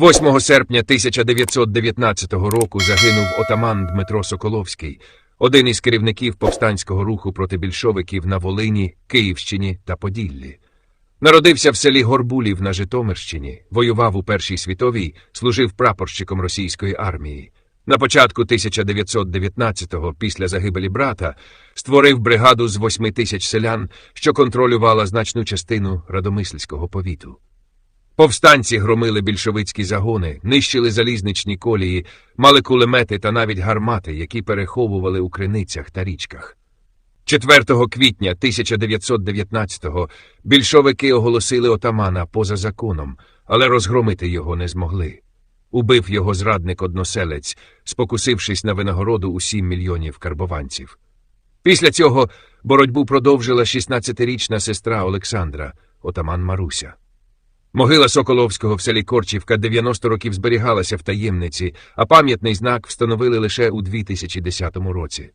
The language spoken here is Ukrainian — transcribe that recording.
8 серпня 1919 року загинув отаман Дмитро Соколовський, один із керівників повстанського руху проти більшовиків на Волині, Київщині та Поділлі. Народився в селі Горбулів на Житомирщині, воював у Першій світовій, служив прапорщиком російської армії. На початку 1919-го, після загибелі брата, створив бригаду з 8 тисяч селян, що контролювала значну частину Радомисльського повіту. Повстанці громили більшовицькі загони, нищили залізничні колії, мали кулемети та навіть гармати, які переховували у криницях та річках. 4 квітня 1919-го більшовики оголосили отамана поза законом, але розгромити його не змогли. Убив його зрадник-односелець, спокусившись на винагороду у 7 мільйонів карбованців. Після цього боротьбу продовжила 16-річна сестра Олександра, отаман Маруся. Могила Соколовського в селі Корчівка 90 років зберігалася в таємниці, а пам'ятний знак встановили лише у 2010 році.